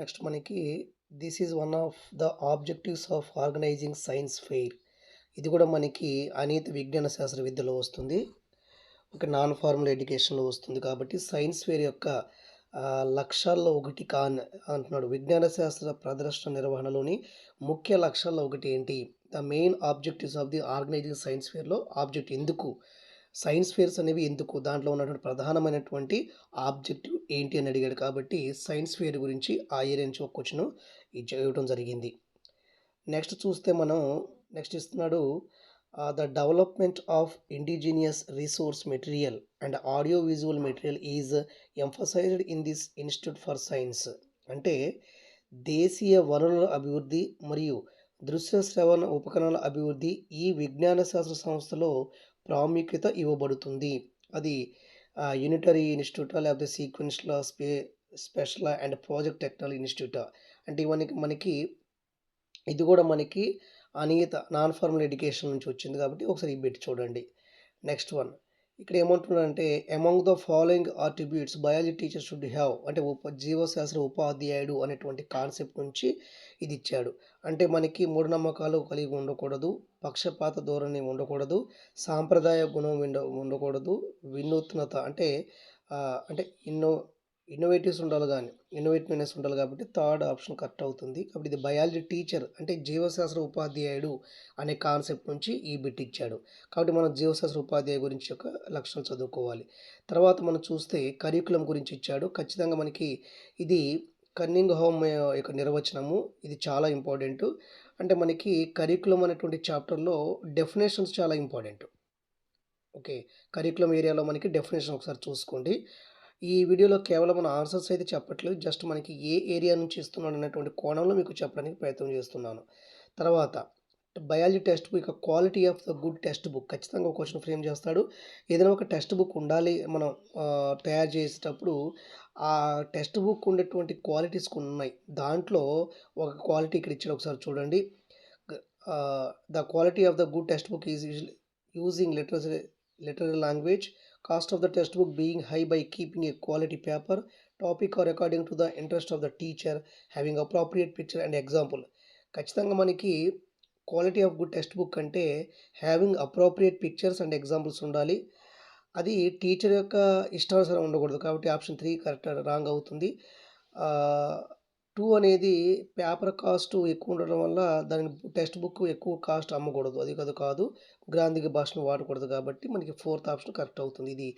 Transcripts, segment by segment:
Next మనకి this is one of the objectives of organising science fair ఇది కూడా మనకి అనిత విజ్ఞాన శాస్త్ర విద్యలో వస్తుంది. ఒక నాన్ ఫార్మల్ ఎడ్యుకేషన్లో వస్తుంది కాబట్టి సైన్స్ ఫెయిర్ యొక్క లక్ష్యాల్లో ఒకటి కాన్ అంటున్నాడు. విజ్ఞాన శాస్త్ర ప్రదర్శన నిర్వహణలోని ముఖ్య లక్ష్యాల్లో ఒకటి ఏంటి? The main objectives of the organising science ఫెయిర్లో object ఎందుకు? సైన్స్ ఫేర్స్ అనేవి ఎందుకు? దాంట్లో ఉన్నటువంటి ప్రధానమైనటువంటి ఆబ్జెక్టివ్ ఏంటి అని అడిగాడు కాబట్టి సైన్స్ ఫేర్ గురించి ఆ ఏరియా నుంచి ఒక క్వశ్చన్ ఇవ్వడం జరిగింది. నెక్స్ట్ చూస్తే మనం నెక్స్ట్ ఇస్తున్నాడు the development of indigenous resource material and audio visual material is emphasised in this institute for science. అంటే దేశీయ వనరుల అభివృద్ధి మరియు దృశ్య శ్రవణ ఉపకరణాల అభివృద్ధి ఈ విజ్ఞాన శాస్త్ర సంస్థలో ప్రాముఖ్యత ఇవ్వబడుతుంది. అది యూనిటరీ ఇన్స్టిట్యూటా లేకపోతే సీక్వెన్స్లా స్పే స్పెషల్ అండ్ ప్రాజెక్ట్ టెక్నాలజీ ఇన్స్టిట్యూటా అంటే ఇవన్నీ మనకి ఇది కూడా మనకి అనియత నాన్ ఫార్మల్ ఎడ్యుకేషన్ నుంచి వచ్చింది కాబట్టి ఒకసారి ఈ బిట్ చూడండి. నెక్స్ట్ వన్ ఇక్కడ ఏమంటున్నాడంటే among the following attributes biology teacher should have అంటే ఉప జీవశాస్త్ర ఉపాధ్యాయుడు అనేటువంటి కాన్సెప్ట్ నుంచి ఇది ఇచ్చాడు. అంటే మనకి మూఢనమ్మకాలు కలిగి ఉండకూడదు పక్షపాత ధోరణి ఉండకూడదు సాంప్రదాయ గుణం ఉండ ఉండకూడదు వినూత్నత అంటే అంటే ఇన్నో ఇన్నోవేటివ్స్ ఉండాలి కానీ ఇన్నోవేటివ్నెస్ ఉండాలి కాబట్టి థర్డ్ ఆప్షన్ కరెక్ట్ అవుతుంది. కాబట్టి ఇది బయాలజీ టీచర్ అంటే జీవశాస్త్ర ఉపాధ్యాయుడు అనే కాన్సెప్ట్ నుంచి ఈ బిట్ ఇచ్చాడు. కాబట్టి మనం జీవశాస్త్ర ఉపాధ్యాయ గురించి యొక్క లక్షణం చదువుకోవాలి. తర్వాత మనం చూస్తే కరికులం గురించి ఇచ్చాడు. ఖచ్చితంగా మనకి ఇది కన్నింగ్ హోమ్ యొక్క నిర్వచనము. ఇది చాలా ఇంపార్టెంట్ అంటే మనకి కరికులం అనేటువంటి చాప్టర్లో డెఫినేషన్స్ చాలా ఇంపార్టెంట్ ఓకే కరికులం ఏరియాలో మనకి డెఫినేషన్ ఒకసారి చూసుకోండి. ఈ వీడియోలో కేవలం మన ఆన్సర్స్ అయితే చెప్పట్లేదు. జస్ట్ మనకి ఏ ఏరియా నుంచి ఇస్తున్నాడు అనేటువంటి కోణంలో మీకు చెప్పడానికి ప్రయత్నం చేస్తున్నాను. తర్వాత బయాలజీ టెక్స్ట్ బుక్ యొక్క quality of the good text book. ఖచ్చితంగా ఒక క్వశ్చన్ ఫ్రేమ్ చేస్తాడు. ఏదైనా ఒక టెక్స్ట్ బుక్ ఉండాలి మనం తయారు చేసేటప్పుడు ఆ టెక్స్ట్ బుక్ ఉండేటువంటి క్వాలిటీస్ కొన్ని ఉన్నాయి దాంట్లో ఒక క్వాలిటీ ఇక్కడ ఇచ్చాడు ఒకసారి చూడండి. The quality of the good text book is using literary literary language cost of the test book being high by keeping a quality paper topic or according to the interest of the teacher having appropriate picture and example ఖచ్చితంగా మనకి quality of good text book అంటే having appropriate pictures and examples ఉండాలి అది teacher యొక్క ఇష్టానుసారం ఉండకూడదు కాబట్టి option three correct wrong అవుతుంది టూ అనేది పేపర్ కాస్ట్ ఎక్కువ ఉండడం వల్ల దాని టెక్స్ట్ బుక్ ఎక్కువ కాస్ట్ అమ్మకూడదు. అది కాదు కాదు గ్రాంధిక భాషను వాడకూడదు కాబట్టి మనకి ఫోర్త్ ఆప్షన్ కరెక్ట్ అవుతుంది. ఇది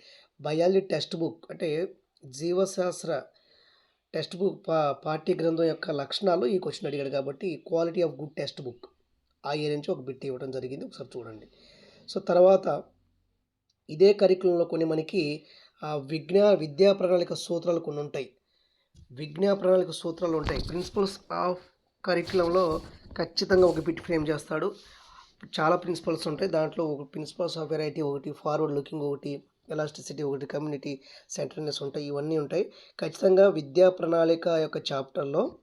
బయాలజీ టెక్స్ట్ బుక్ అంటే జీవశాస్త్ర టెక్స్ట్ బుక్ పా పాఠ్య గ్రంథం యొక్క లక్షణాలు ఈ క్వశ్చన్ అడిగాడు కాబట్టి quality of good text book ఆ ఏరియా నుంచి ఒక బిట్ ఇవ్వడం జరిగింది. ఒకసారి చూడండి. సో తర్వాత ఇదే కరికులంలో కొన్ని మనకి విజ్ఞా విద్యా ప్రణాళిక సూత్రాలు కొన్ని ఉంటాయి. విజ్ఞా ప్రణాళిక సూత్రాలు ఉంటాయి. ప్రిన్సిపల్స్ ఆఫ్ కరిక్యులంలో ఖచ్చితంగా ఒక బిట్ ఫ్రేమ్ చేస్తాడు. చాలా ప్రిన్సిపల్స్ ఉంటాయి. దాంట్లో ఒక ప్రిన్సిపల్స్ ఆఫ్ వెరైటీ ఒకటి ఫార్వర్డ్ లుకింగ్ ఒకటి ఎలాస్టిసిటీ ఒకటి కమ్యూనిటీ సెంట్రల్నెస్ ఉంటాయి. ఇవన్నీ ఉంటాయి. ఖచ్చితంగా విద్యా ప్రణాళిక యొక్క చాప్టర్లో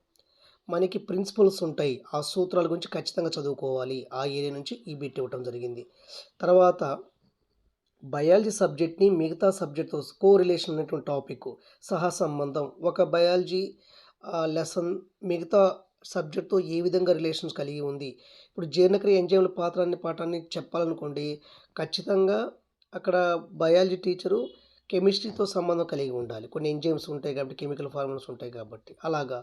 మనకి ప్రిన్సిపల్స్ ఉంటాయి. ఆ సూత్రాల గురించి ఖచ్చితంగా చదువుకోవాలి. ఆ ఏరియా నుంచి ఈ బిట్ ఇవ్వటం జరిగింది. తర్వాత బయాలజీ సబ్జెక్ట్ని మిగతా సబ్జెక్ట్తో కో రిలేషన్ అనేటువంటి టాపిక్ సహా సంబంధం. ఒక బయాలజీ లెసన్ మిగతా సబ్జెక్ట్తో ఏ విధంగా రిలేషన్స్ కలిగి ఉంది? ఇప్పుడు జీర్ణక్రియ ఎంజైమ్ల పాత్రాన్ని పాఠాన్ని చెప్పాలనుకోండి ఖచ్చితంగా అక్కడ బయాలజీ టీచరు కెమిస్ట్రీతో సంబంధం కలిగి ఉండాలి. కొన్ని ఎంజైమ్స్ ఉంటాయి కాబట్టి కెమికల్ ఫార్ములాస్ ఉంటాయి కాబట్టి. అలాగా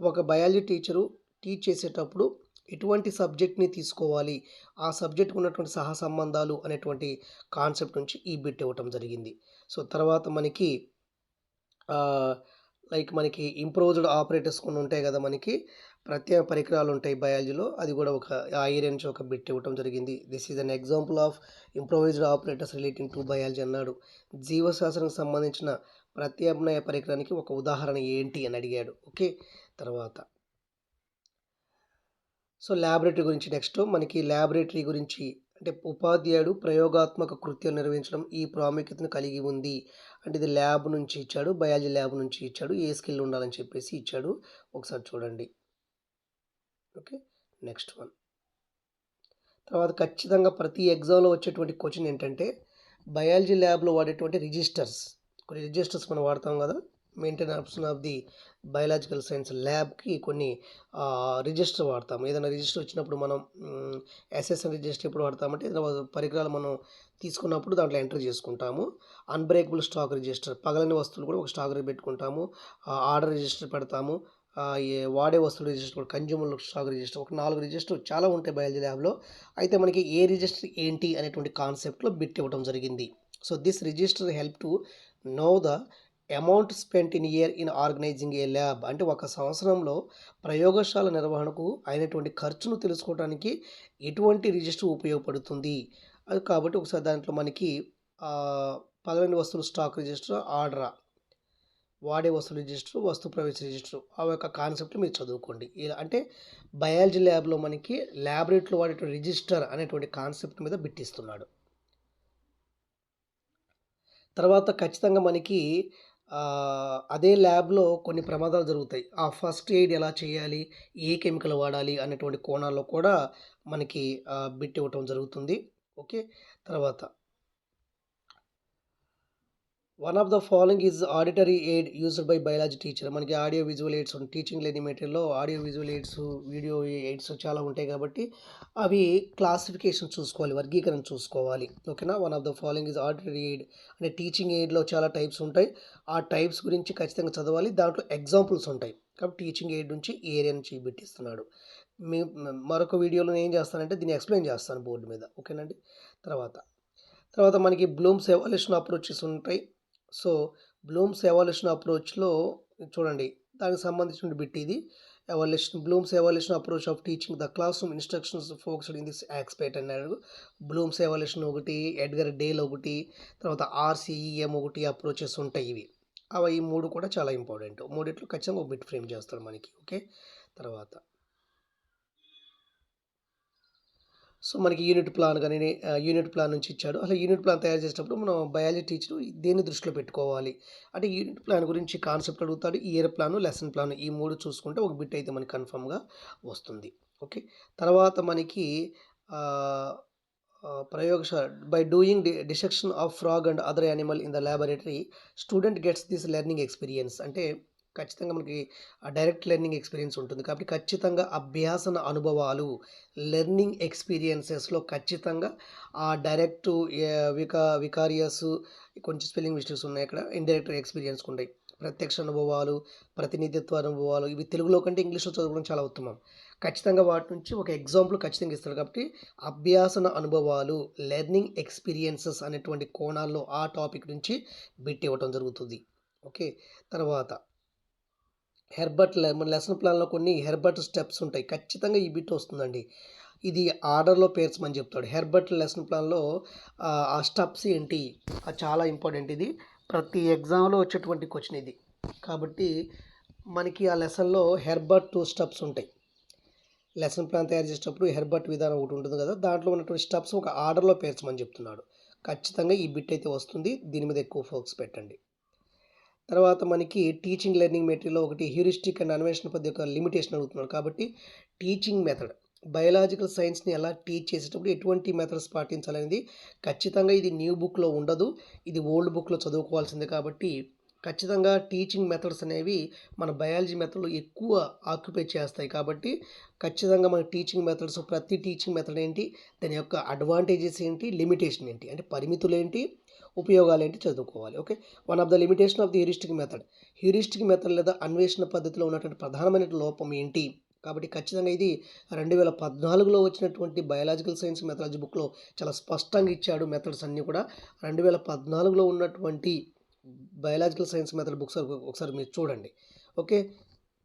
ఒక బయాలజీ టీచరు టీచ్ చేసేటప్పుడు ఎటువంటి సబ్జెక్ట్ని తీసుకోవాలి. ఆ సబ్జెక్ట్కి ఉన్నటువంటి సహ సంబంధాలు అనేటువంటి కాన్సెప్ట్ నుంచి ఈ బిట్ ఇవ్వటం జరిగింది. సో తర్వాత మనకి లైక్ మనకి ఇంప్రూవ్డ్ ఆపరేటర్స్ కొన్ని ఉంటాయి కదా మనకి. ప్రత్యేక పరికరాలు ఉంటాయి బయాలజీలో. అది కూడా ఒక ఆ ఏరియా నుంచి ఒక బిట్ ఇవ్వటం జరిగింది. This is an example of improvised operators relating to biology అన్నాడు. జీవశాస్త్రానికి సంబంధించిన ప్రత్యామ్నాయ పరికరానికి ఒక ఉదాహరణ ఏంటి అని అడిగాడు. ఓకే? తర్వాత సో ల్యాబొరేటరీ గురించి నెక్స్ట్ మనకి ల్యాబొరేటరీ గురించి అంటే ఉపాధ్యాయుడు ప్రయోగాత్మక కృత్యాలు నిర్వహించడం ఈ ప్రాముఖ్యతను కలిగి ఉంది. అంటే ఇది ల్యాబ్ నుంచి ఇచ్చాడు బయాలజీ ల్యాబ్ నుంచి ఇచ్చాడు ఏ స్కిల్ ఉండాలని చెప్పేసి ఇచ్చాడు. ఒకసారి చూడండి. ఓకే నెక్స్ట్ వన్ తర్వాత ఖచ్చితంగా ప్రతి ఎగ్జామ్లో వచ్చేటువంటి క్వశ్చన్ ఏంటంటే బయాలజీ ల్యాబ్లో వాడేటువంటి రిజిస్టర్స్ కొన్ని రిజిస్టర్స్ మనం వాడతాం కదా maintenance of the biological science ల్యాబ్కి కొన్ని రిజిస్టర్ వాడతాము. ఏదైనా రిజిస్టర్ వచ్చినప్పుడు మనం ఎస్ఎస్ఎన్ రిజిస్టర్ ఎప్పుడు వాడతామంటే ఏదైనా పరికరాలు మనం తీసుకున్నప్పుడు దాంట్లో ఎంటర్ చేసుకుంటాము. అన్బ్రేకబుల్ స్టాక్ రిజిస్టర్ పగలని వస్తువులు కూడా ఒక స్టాక్ పెట్టుకుంటాము. ఆర్డర్ రిజిస్టర్ పెడతాము. ఈ వాడే వస్తువుల రిజిస్టర్ కూడా కన్జ్యూమర్ స్టాక్ రిజిస్టర్ ఒక నాలుగు రిజిస్టర్ చాలా ఉంటాయి బయాలజీ ల్యాబ్లో. అయితే మనకి ఏ రిజిస్టర్ ఏంటి అనేటువంటి కాన్సెప్ట్లో బిట్ ఇవ్వడం జరిగింది. So this register help to know the amount spent in year in organising a lab అంటే ఒక సంవత్సరంలో ప్రయోగశాల నిర్వహణకు అయినటువంటి ఖర్చును తెలుసుకోవడానికి ఎటువంటి రిజిస్టర్ ఉపయోగపడుతుంది? అది కాబట్టి ఒకసారి దాంట్లో మనకి ఆ, వస్తువులు స్టాక్ రిజిస్టర్ ఆర్డర్. వాడే వస్తువు రిజిస్టర్ వస్తు ప్రవేశ రిజిస్టర్. ఆ యొక్క కాన్సెప్ట్ మీరు చదువుకోండి. ఇలా అంటే బయాలజీ ల్యాబ్లో మనకి ల్యాబొరేటరీలో వాడేటువంటి రిజిస్టర్ అనేటువంటి కాన్సెప్ట్ మీద బిట్టిస్తున్నాడు. తర్వాత ఖచ్చితంగా మనకి అదే ల్యాబ్లో కొన్ని ప్రమాదాలు జరుగుతాయి. ఆ ఫస్ట్ ఎయిడ్ ఎలా చేయాలి? ఏ కెమికల్ వాడాలి? అనేటువంటి కోణాల్లో కూడా మనకి బిట్ ఇవ్వటం జరుగుతుంది. ఓకే? తర్వాత one of the following is auditory aid used by biology teacher మనకి ఆడియో విజువల్ ఎయిడ్స్ టీచింగ్ లేని మెటీరియల్లో audio visual aids video aids చాలా ఉంటాయి కాబట్టి అవి క్లాసిఫికేషన్ చూసుకోవాలి వర్గీకరణ చూసుకోవాలి. ఓకేనా one of the following is auditory aid అంటే టీచింగ్ ఎయిడ్లో చాలా టైప్స్ ఉంటాయి. ఆ టైప్స్ గురించి ఖచ్చితంగా చదవాలి. దాంట్లో ఎగ్జాంపుల్స్ ఉంటాయి. కాబట్టి టీచింగ్ ఎయిడ్ నుంచి ఈ ఏరియా నుంచి పెట్టిస్తున్నాడు. మీ మరొక వీడియోలో నేను ఏం చేస్తానంటే దీన్ని ఎక్స్ప్లెయిన్ చేస్తాను బోర్డు మీద. ఓకేనండి తర్వాత తర్వాత మనకి బ్లూమ్స్ ఎవల్యూషన్ అప్రోచెస్ ఉంటాయి. సో బ్లూమ్స్ ఎవాల్యూషన్ అప్రోచ్లో చూడండి దానికి సంబంధించిన బిట్ ఇది. Evaluation Bloom's evaluation approach of teaching the classroom instructions focused in this ఆక్స్పేట్ అన్నాడు. బ్లూమ్స్ ఎవాల్యూషన్ ఒకటి ఎడ్గర్ డేల్ ఒకటి తర్వాత ఆర్సీఈఎం ఒకటి అప్రోచెస్ ఉంటాయి ఇవి. అవి ఈ మూడు కూడా చాలా ఇంపార్టెంట్ మూడిట్లో ఖచ్చితంగా ఒక బిట్ ఫ్రేమ్ చేస్తాడు మనకి ఓకే? తర్వాత సో మనకి యూనిట్ ప్లాన్ కానీ యూనిట్ ప్లాన్ నుంచి ఇచ్చాడు. అసలు యూనిట్ ప్లాన్ తయారు చేసేటప్పుడు మనం బయాలజీ టీచర్ దేన్ని దృష్టిలో పెట్టుకోవాలి? అంటే యూనిట్ ప్లాన్ గురించి కాన్సెప్ట్ అడుగుతాడు. ఇయర్ ప్లాన్ లెసన్ ప్లాన్ ఈ మూడు చూసుకుంటే ఒక బిట్ అయితే మనకి కన్ఫర్మ్గా వస్తుంది. ఓకే తర్వాత మనకి ప్రయోగశాల by doing D dissection of frog and other animal in the laboratory student gets this learning experience అంటే ఖచ్చితంగా మనకి డైరెక్ట్ లెర్నింగ్ ఎక్స్పీరియన్స్ ఉంటుంది. కాబట్టి ఖచ్చితంగా అభ్యాసన అనుభవాలు లెర్నింగ్ ఎక్స్పీరియన్సెస్లో ఖచ్చితంగా ఆ డైరెక్ట్ వికా వికారియస్ కొంచెం స్పెల్లింగ్ మిస్టేక్స్ ఉన్నాయి అక్కడ ఇండైరెక్ట్ ఎక్స్పీరియన్స్ ఉంటాయి ప్రత్యక్ష అనుభవాలు ప్రతినిధిత్వ అనుభవాలు ఇవి తెలుగులో కంటే ఇంగ్లీష్లో చదవడం చాలా ఉత్తమం. ఖచ్చితంగా వాటి నుంచి ఒక ఎగ్జాంపుల్ ఖచ్చితంగా ఇస్తారు కాబట్టి అభ్యాసన అనుభవాలు లెర్నింగ్ ఎక్స్పీరియన్సెస్ అనేటువంటి కోణాల్లో ఆ టాపిక్ నుంచి బిట్ ఇవ్వటం జరుగుతుంది. ఓకే? తర్వాత హెర్బర్ట్ లె- మన లెసన్ ప్లాన్లో కొన్ని హెర్బర్ట్ స్టెప్స్ ఉంటాయి. ఖచ్చితంగా ఈ బిట్ వస్తుందండి. ఇది ఆర్డర్లో పేర్చమని చెప్తాడు. హెర్బర్ట్ లెసన్ ప్లాన్లో ఆ, ఆ స్టెప్స్ ఏంటి? అది చాలా ఇంపార్టెంట్ ఇది. ప్రతి ఎగ్జామ్లో వచ్చేటువంటి క్వశ్చన్ ఇది. కాబట్టి మనకి ఆ లెసన్లో హెర్బర్ట్ టూ స్టెప్స్ ఉంటాయి. లెసన్ ప్లాన్ తయారు చేసేటప్పుడు హెర్బర్ట్ విధానం ఒకటి ఉంటుంది కదా దాంట్లో ఉన్నటువంటి స్టెప్స్ ఒక ఆర్డర్లో పేర్చమని చెప్తున్నాడు. ఖచ్చితంగా ఈ బిట్ అయితే వస్తుంది. దీని మీద ఎక్కువ ఫోకస్ పెట్టండి. తర్వాత మనకి టీచింగ్ లెర్నింగ్ మెటీరియల్లో ఒకటి హ్యూరిస్టిక్ అండ్ అన్వేషణ పద్ధతి యొక్క లిమిటేషన్ అడుగుతున్నాడు. కాబట్టి టీచింగ్ మెథడ్ బయలాజికల్ సైన్స్ని ఎలా టీచ్ చేసేటప్పుడు ఎటువంటి మెథడ్స్ పాటించాలనేది ఖచ్చితంగా ఇది న్యూ బుక్లో ఉండదు. ఇది ఓల్డ్ బుక్లో చదువుకోవాల్సిందే కాబట్టి ఖచ్చితంగా టీచింగ్ మెథడ్స్ అనేవి మన బయాలజీ మెథడ్లో ఎక్కువ ఆక్యుపై చేస్తాయి. కాబట్టి ఖచ్చితంగా మన టీచింగ్ మెథడ్స్ ప్రతి టీచింగ్ మెథడ్ ఏంటి? దాని యొక్క అడ్వాంటేజెస్ ఏంటి? లిమిటేషన్ ఏంటి? అంటే పరిమితులు ఏంటి? ఉపయోగాలు ఏంటి చదువుకోవాలి. Okay? One of the limitation of the heuristic method. Heuristic method లేదా అన్వేషణ పద్ధతిలో ఉన్నటువంటి ప్రధానమైన లోపం ఏంటి? కాబట్టి ఖచ్చితంగా ఇది రెండు వేల పద్నాలుగులో వచ్చినటువంటి బయాలజికల్ సైన్స్ మెథడాలజీ బుక్లో చాలా స్పష్టంగా ఇచ్చాడు మెథడ్స్ అన్నీ కూడా. రెండు వేల పద్నాలుగులో ఉన్నటువంటి బయాలజికల్ సైన్స్ మెథడ్ బుక్స్ ఒకసారి మీరు చూడండి. ఓకే?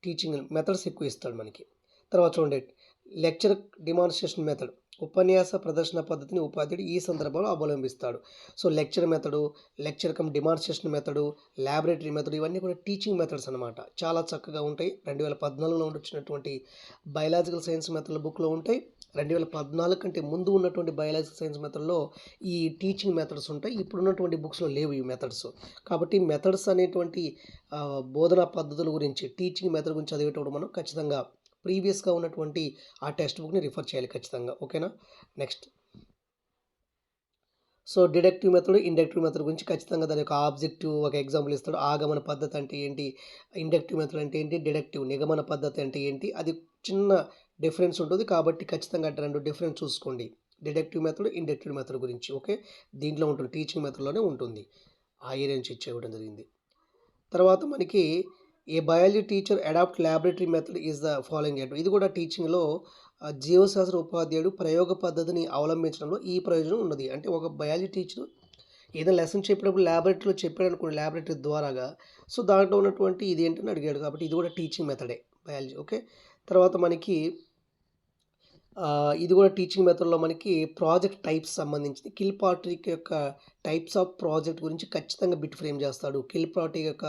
టీచింగ్ మెథడ్స్ ఎక్కువ ఇస్తాడు మనకి. తర్వాత చూడండి. Lecture demonstration method. ఉపన్యాస ప్రదర్శన పద్ధతిని ఉపాధ్యాయుడు ఈ సందర్భంలో అవలంబిస్తాడు. So lecture method lecture cum demonstration method laboratory method ఇవన్నీ కూడా టీచింగ్ మెథడ్స్ అనమాట చాలా చక్కగా ఉంటాయి. రెండు వేల పద్నాలుగులో వచ్చినటువంటి బయలాజికల్ సైన్స్ మెథడ్ బుక్లో ఉంటాయి. రెండు వేల పద్నాలుగు కంటే ముందు ఉన్నటువంటి బయాలజికల్ సైన్స్ మెథడ్లో ఈ టీచింగ్ మెథడ్స్ ఉంటాయి. ఇప్పుడు ఉన్నటువంటి బుక్స్లో లేవు ఈ మెథడ్స్. కాబట్టి మెథడ్స్ అనేటువంటి బోధనా పద్ధతుల గురించి టీచింగ్ మెథడ్ గురించి చదివేటప్పుడు మనం ఖచ్చితంగా ప్రీవియస్గా ఉన్నటువంటి ఆ టెక్స్ట్ బుక్ని రిఫర్ చేయాలి ఖచ్చితంగా. ఓకేనా? Next. So deductive method inductive method గురించి ఖచ్చితంగా దాని యొక్క ఆబ్జెక్టివ్ ఒక ఎగ్జాంపుల్ ఇస్తాడు. ఆగమన పద్ధతి అంటే ఏంటి? ఇండక్టివ్ మెథడ్ అంటే ఏంటి? డిడక్టివ్. నిగమన పద్ధతి అంటే ఏంటి? అది చిన్న డిఫరెన్స్ ఉంటుంది కాబట్టి ఖచ్చితంగా అంటే రెండు డిఫరెన్స్ చూసుకోండి. డిడక్టివ్ మెథడ్ ఇండక్టివ్ మెథడ్ గురించి. ఓకే? దీంట్లో ఉంటుంది టీచింగ్ మెథడ్లోనే ఉంటుంది. ఆ ఏరియా నుంచి ఇచ్చేయడం జరిగింది. తర్వాత మనకి a biology teacher adopt laboratory method is the following at ఇది కూడా టీచింగ్లో జీవశాస్త్ర ఉపాధ్యాయుడు ప్రయోగ పద్ధతిని అవలంబించడంలో ఈ ప్రయోజనం ఉన్నది. అంటే ఒక బయాలజీ టీచర్ ఏదైనా లెసన్ చెప్పినప్పుడు ల్యాబొరేటరీలో చెప్పాడు అనుకోండి ల్యాబొరేటరీ ద్వారాగా. సో దాంట్లో ఉన్నటువంటి ఇది ఏంటని అడిగాడు కాబట్టి ఇది కూడా టీచింగ్ మెథడే బయాలజీ ఓకే? తర్వాత మనకి ఇది కూడా టీచింగ్ మెథడ్లో మనకి ప్రాజెక్ట్ టైప్స్ సంబంధించింది. కిల్ పాట్రిక్ యొక్క టైప్స్ ఆఫ్ ప్రాజెక్ట్ గురించి ఖచ్చితంగా బిట్ ఫ్రేమ్ చేస్తాడు. కిల్ పాట్రిక్ యొక్క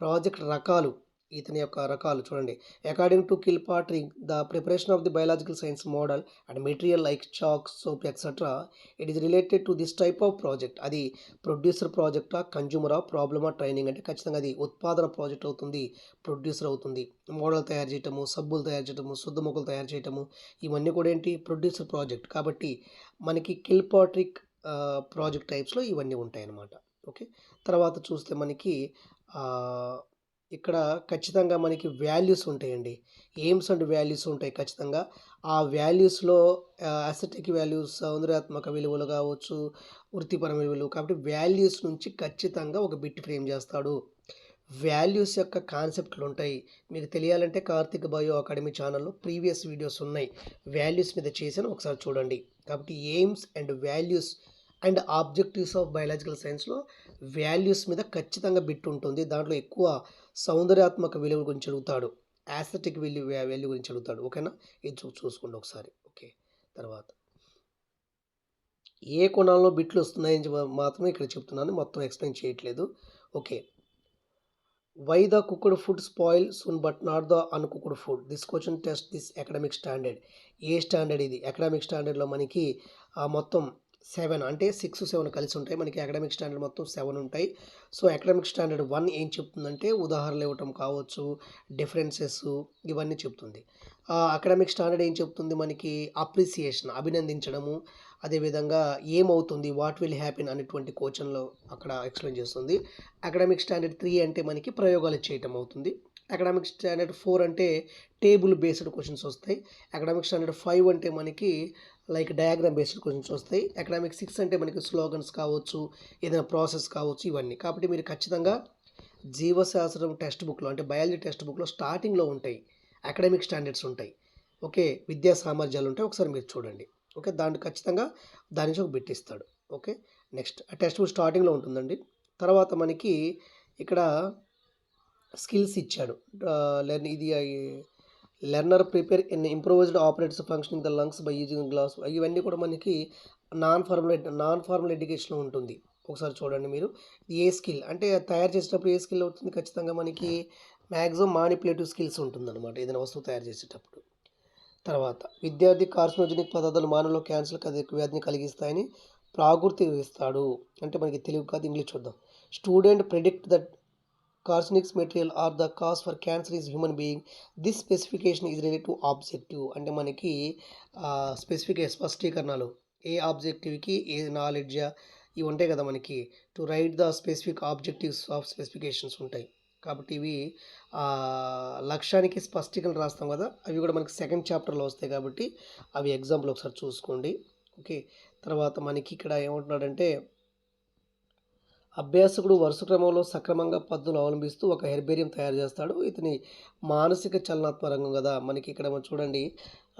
ప్రాజెక్ట్ రకాలు ఇతని యొక్క రకాలు చూడండి. According to Kilpatrick the preparation of the biological science model and material like chalk soap etcetera it is related to this type of project అది ప్రొడ్యూసర్ ప్రాజెక్టా కన్జ్యూమరా ప్రాబ్లమా ట్రైనింగ్ అంటే ఖచ్చితంగా అది ఉత్పాదన ప్రాజెక్ట్ అవుతుంది ప్రొడ్యూసర్ అవుతుంది. మోడల్ తయారు చేయటము సబ్బులు తయారు చేయటము శుద్ధ మొక్కలు తయారు చేయటము ఇవన్నీ కూడా ఏంటి? ప్రొడ్యూసర్ ప్రాజెక్ట్ కాబట్టి మనకి కిల్ పాట్రిక్ ప్రాజెక్ట్ టైప్స్లో ఇవన్నీ ఉంటాయి అన్నమాట ఓకే? తర్వాత చూస్తే మనకి ఇక్కడ ఖచ్చితంగా మనకి వాల్యూస్ ఉంటాయండి. ఎయిమ్స్ అండ్ వాల్యూస్ ఉంటాయి ఖచ్చితంగా. ఆ వాల్యూస్లో అసెటిక్ వాల్యూస్ సౌందర్యాత్మక విలువలు కావచ్చు వృత్తిపర విలువలు కాబట్టి వాల్యూస్ నుంచి ఖచ్చితంగా ఒక బిట్ ఫ్రేమ్ చేస్తాడు. వాల్యూస్ యొక్క కాన్సెప్ట్లు ఉంటాయి. మీకు తెలియాలంటే కార్తిక్ బయో అకాడమీ ఛానల్లో ప్రీవియస్ వీడియోస్ ఉన్నాయి. వాల్యూస్ మీద చేసిన ఒకసారి చూడండి. కాబట్టి aims and values and objectives of biological సైన్స్లో వాల్యూస్ మీద ఖచ్చితంగా బిట్ ఉంటుంది. దాంట్లో ఎక్కువ సౌందర్యాత్మక విలువ గురించి అడుగుతాడు. యాస్థెటిక్ విలువ వాల్యూ గురించి అడుగుతాడు. ఓకేనా? ఇది చూసుకోండి ఒకసారి. ఓకే. తర్వాత. ఏ కోణాల్లో బిట్లు వస్తున్నాయని మాత్రమే ఇక్కడ చెప్తున్నాను. మొత్తం ఎక్స్ప్లెయిన్ చేయట్లేదు. Okay. Why the cooked food spoil soon but not the uncooked food. This question test this academic standard. A standard ఇది? అకాడమిక్ స్టాండర్డ్లో మనకి ఆ మొత్తం సెవెన్ అంటే సిక్స్ సెవెన్ కలిసి ఉంటాయి. మనకి అకాడమిక్ స్టాండర్డ్ మొత్తం సెవెన్ ఉంటాయి. సో అకాడమిక్ స్టాండర్డ్ వన్ ఏం చెప్తుందంటే ఉదాహరణలు ఇవ్వటం కావచ్చు డిఫరెన్సెస్ ఇవన్నీ చెప్తుంది. అకాడమిక్ స్టాండర్డ్ ఏం చెప్తుంది? మనకి అప్రిసియేషన్ అభినందించడము. అదేవిధంగా ఏమవుతుంది? వాట్ విల్ హ్యాపెన్ అనేటువంటి కోచన్లో అక్కడ ఎక్స్ప్లెయిన్ చేస్తుంది. అకాడమిక్ స్టాండర్డ్ త్రీ అంటే మనకి ప్రయోగాలు చేయటం అవుతుంది. అకాడమిక్ స్టాండర్డ్ ఫోర్ అంటే టేబుల్ బేస్డ్ క్వశ్చన్స్ వస్తాయి. అకాడమిక్ స్టాండర్డ్ ఫైవ్ అంటే మనకి లైక్ డయాగ్రామ్ బేస్డ్ క్వశ్చన్స్ వస్తాయి. అకాడమిక్ సిక్స్ అంటే మనకి స్లోగన్స్ కావచ్చు ఏదైనా ప్రాసెస్ కావచ్చు ఇవన్నీ. కాబట్టి మీరు ఖచ్చితంగా జీవశాస్త్రం టెక్స్ట్ బుక్లో అంటే బయాలజీ టెక్స్ట్ బుక్లో స్టార్టింగ్లో ఉంటాయి. అకాడమిక్ స్టాండర్డ్స్ ఉంటాయి. ఓకే విద్యా సామర్థ్యాలు ఉంటాయి. ఒకసారి మీరు చూడండి. ఓకే దాంట్లో ఖచ్చితంగా దాని నుంచి ఒక బిట్ ఇస్తాడు. Okay next. ఆ టెక్స్ట్ బుక్ స్టార్టింగ్లో ఉంటుందండి. తర్వాత మనకి ఇక్కడ స్కిల్స్ ఇచ్చాడు. లెర్న్ ఇది learner prepare in improvised operates functioning the lungs by using glass ఇవన్నీ కూడా మనకి నాన్ ఫార్మల్ నాన్ ఫార్మల్ ఎడ్యుకేషన్లో ఉంటుంది ఒకసారి చూడండి మీరు ఏ స్కిల్ అంటే తయారు చేసేటప్పుడు ఏ స్కిల్ అవుతుంది ఖచ్చితంగా మనకి మ్యాక్సిమం మానిపులేటివ్ స్కిల్స్ ఉంటుందన్నమాట ఏదైనా వస్తువు తయారు చేసేటప్పుడు తర్వాత విద్యార్థి కార్సినోజెనిక్ పదార్థాలు మానవులో క్యాన్సర్ వ్యాధిని కలిగిస్తాయని ప్రాగుర్తి ఇస్తాడు అంటే మనకి తెలుగు కాదు ఇంగ్లీష్ చూద్దాం student predict that carcinogenic material are the cause for cancer is human being this specification is relate to objective అంటే మనకి స్పెసిఫిక్ స్పష్టీకరణలు. ఏ ఆబ్జెక్టివ్కి ఏ నాలెడ్జ్ ఇవి ఉంటాయి కదా మనకి? To write the specific objectives of specifications ఉంటాయి. కాబట్టి ఇవి లక్ష్యానికి స్పష్టీకరణ రాస్తాం కదా? అవి కూడా మనకి సెకండ్ చాప్టర్లో వస్తాయి కాబట్టి అవి ఎగ్జాంపుల్ ఒకసారి చూసుకోండి. ఓకే. తర్వాత మనకి ఇక్కడ ఏమంటున్నాడంటే అభ్యాసకుడు వరుస క్రమంలో సక్రమంగా పద్ధతులు అవలంబిస్తూ ఒక హెర్బేరియం తయారు చేస్తాడు. ఇతని మానసిక చలనాత్మక రంగం కదా. మనకి ఇక్కడ చూడండి.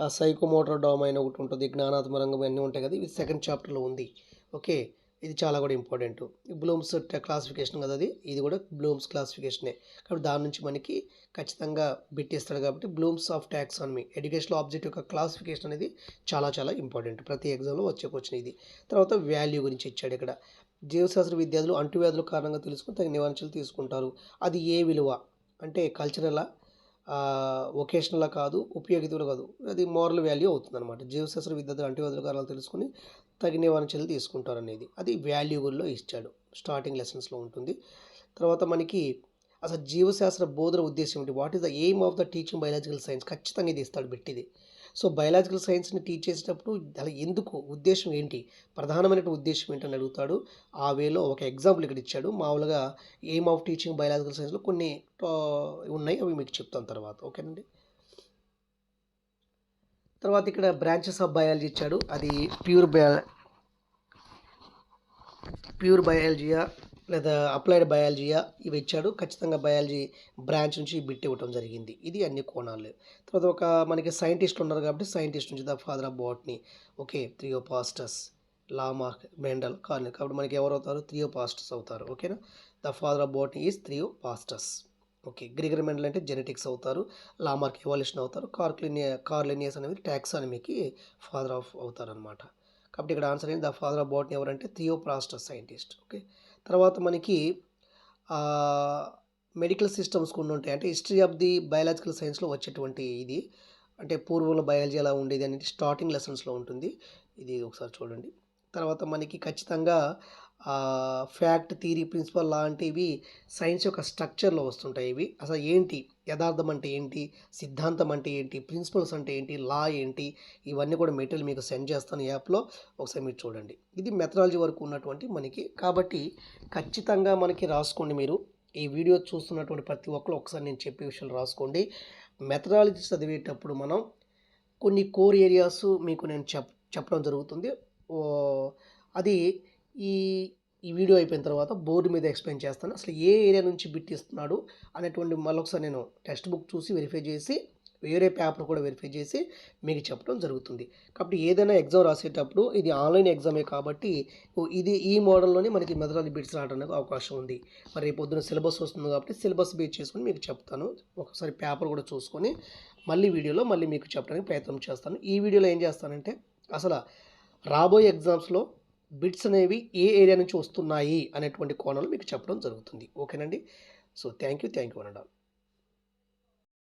సైకోమోటర్ డొమైన్ ఒకటి ఉంటుంది. జ్ఞానాత్మక రంగం అన్నీ ఉంటాయి కదా. ఇది సెకండ్ చాప్టర్లో ఉంది. ఓకే. ఇది చాలా కూడా ఇంపార్టెంట్. బ్లూమ్స్ క్లాసిఫికేషన్ కదా అది. ఇది కూడా బ్లూమ్స్ క్లాసిఫికేషనే. కాబట్టి దాని నుంచి మనకి ఖచ్చితంగా బిట్టిస్తాడు కాబట్టి Bloom's of taxonomy. Educational object యొక్క క్లాసిఫికేషన్ అనేది చాలా చాలా ఇంపార్టెంట్. ప్రతి ఎగ్జామ్లో వచ్చే క్వశ్చన్ ఇది. తర్వాత వాల్యూ గురించి ఇచ్చాడు ఇక్కడ. జీవశాస్త్ర విద్యార్థులు అంటువ్యాధుల కారణంగా తెలుసుకుని తగిన నివారణలు తీసుకుంటారు. అది ఏ విలువ? అంటే కల్చరలా ఒకేషనల్ కాదు ఉపయోగితులు కాదు. అది మోరల్ వాల్యూ అవుతుంది అనమాట జీవశాస్త్ర విద్యార్థులు అంటువ్యాధుల కారణాలు తెలుసుకుని తగిన నివారణ చర్యలు తీసుకుంటారు అనేది అది వాల్యూబుల్లో ఇచ్చాడు స్టార్టింగ్ లెసన్స్లో ఉంటుంది. తర్వాత మనకి అసలు జీవశాస్త్ర బోధన ఉద్దేశం ఏంటి what is the aim of the teaching biological science ఖచ్చితంగా ఇది ఇస్తాడు బిట్టిది సో బయాలజికల్ సైన్స్ని టీచ్ చేసేటప్పుడు అలా ఎందుకు ఉద్దేశం ఏంటి? ప్రధానమైన ఉద్దేశం ఏంటని అడుగుతాడు. ఆ వేలో ఒక ఎగ్జాంపుల్ ఇక్కడ ఇచ్చాడు. మామూలుగా ఎయిమ్ ఆఫ్ టీచింగ్ బయాలజికల్ సైన్స్లో కొన్ని ఉన్నాయి. అవి మీకు చెప్తాను తర్వాత. ఓకేనండి? తర్వాత ఇక్కడ బ్రాంచెస్ ఆఫ్ బయాలజీ ఇచ్చాడు. అది ప్యూర్ బయా ప్యూర్ బయాలజీయా? లేదా అప్లైడ్ బయాలజీయా? ఇవి ఇచ్చాడు. ఖచ్చితంగా బయాలజీ బ్రాంచ్ నుంచి బిట్ ఇవ్వటం జరిగింది. ఇది అన్ని కోణాలు. తర్వాత ఒక మనకి సైంటిస్ట్ ఉన్నారు కాబట్టి సైంటిస్ట్ నుంచి the father of botany. Okay Theophrastus Lamarck Mendel కార్ని కాబట్టి మనకి ఎవరు అవుతారు? త్రియోపాస్టస్ అవుతారు. ఓకేనా? The father of botany is Theophrastus okay Gregor Mendel అంటే జెనెటిక్స్ అవుతారు. లామార్క్ ఎవల్యూషన్ అవుతారు. కార్క్లినియా కార్లినియస్ అనేది టాక్సానమీకి ఫాదర్ ఆఫ్ అవుతారు అనమాట కాబట్టి ఇక్కడ ఆన్సర్ ఏంటి? ద ఫాదర్ ఆఫ్ బాట్నీ ఎవరంటే థియోప్రాస్టస్ సైంటిస్ట్. ఓకే? తర్వాత మనకి మెడికల్ సిస్టమ్స్ కొన్ని ఉంటాయి. అంటే హిస్టరీ ఆఫ్ ది బయాలజికల్ సైన్స్లో వచ్చేటువంటి ఇది. అంటే పూర్వంలో బయాలజీ ఎలా ఉండేది అనేది స్టార్టింగ్ లెసన్స్లో ఉంటుంది. ఇది ఒకసారి చూడండి. తర్వాత మనకి ఖచ్చితంగా ఫ్యాక్ట్ థీరీ ప్రిన్సిపల్ లాంటివి సైన్స్ యొక్క స్ట్రక్చర్లో వస్తుంటాయి ఇవి. అసలు ఏంటి? యథార్థం అంటే ఏంటి? సిద్ధాంతం అంటే ఏంటి? ప్రిన్సిపల్స్ అంటే ఏంటి? లా ఏంటి? ఇవన్నీ కూడా మెటీరియల్ మీకు సెండ్ చేస్తాను యాప్లో. ఒకసారి మీరు చూడండి. ఇది మెథడాలజీ వరకు ఉన్నటువంటి మనకి. కాబట్టి ఖచ్చితంగా మనకి రాసుకోండి మీరు. ఈ వీడియో చూస్తున్నటువంటి ప్రతి ఒక్కరు ఒకసారి నేను చెప్పే విషయాలు రాసుకోండి. మెథడాలజీ చదివేటప్పుడు మనం కొన్ని కోర్ ఏరియాస్ మీకు నేను చెప్ చెప్పడం జరుగుతుంది. అది ఈ ఈ వీడియో అయిపోయిన తర్వాత బోర్డు మీద ఎక్స్ప్లెయిన్ చేస్తాను. అసలు ఏ ఏరియా నుంచి బిట్ ఇస్తున్నాడు అనేటువంటి మళ్ళొకసారి నేను టెక్స్ట్ బుక్ చూసి వెరిఫై చేసి వేరే పేపర్ కూడా వెరిఫై చేసి మీకు చెప్పడం జరుగుతుంది. కాబట్టి ఏదైనా ఎగ్జామ్ రాసేటప్పుడు ఇది ఆన్లైన్ ఎగ్జామే కాబట్టి ఇది ఈ మోడల్లోనే మనకి మెథడాలజీ బిట్స్ రావడానికి అవకాశం ఉంది. మరి రేపు పొద్దున సిలబస్ వస్తుంది కాబట్టి సిలబస్ బేస్ చేసుకొని మీకు చెప్తాను. ఒకసారి పేపర్ కూడా చూసుకొని మళ్ళీ వీడియోలో మళ్ళీ మీకు చెప్పడానికి ప్రయత్నం చేస్తాను. ఈ వీడియోలో ఏం చేస్తానంటే అసలు రాబోయే ఎగ్జామ్స్లో బిట్స్ అనేవి ఏ ఏరియా నుంచి వస్తున్నాయి అనేటువంటి కోణంలో మీకు చెప్పడం జరుగుతుంది. ఓకేనండి? So thank you thank you అనండి.